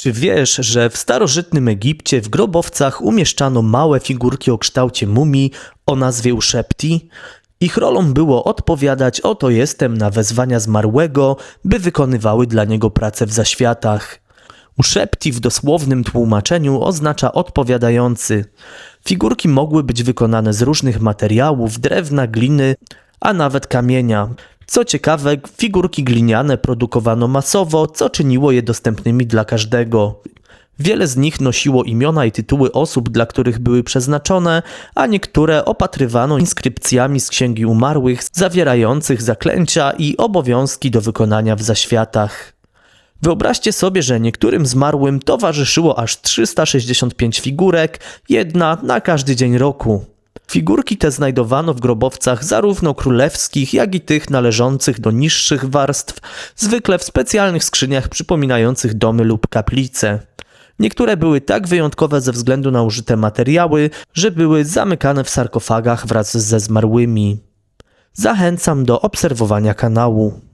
Czy wiesz, że w starożytnym Egipcie w grobowcach umieszczano małe figurki o kształcie mumii o nazwie uszepti? Ich rolą było odpowiadać oto jestem na wezwania zmarłego, by wykonywały dla niego pracę w zaświatach. Uszepti w dosłownym tłumaczeniu oznacza odpowiadający. Figurki mogły być wykonane z różnych materiałów, drewna, gliny, a nawet kamienia. Co ciekawe, figurki gliniane produkowano masowo, co czyniło je dostępnymi dla każdego. Wiele z nich nosiło imiona i tytuły osób, dla których były przeznaczone, a niektóre opatrywano inskrypcjami z księgi umarłych, zawierających zaklęcia i obowiązki do wykonania w zaświatach. Wyobraźcie sobie, że niektórym zmarłym towarzyszyło aż 365 figurek, jedna na każdy dzień roku. Figurki te znajdowano w grobowcach zarówno królewskich, jak i tych należących do niższych warstw, zwykle w specjalnych skrzyniach przypominających domy lub kaplice. Niektóre były tak wyjątkowe ze względu na użyte materiały, że były zamykane w sarkofagach wraz ze zmarłymi. Zachęcam do obserwowania kanału.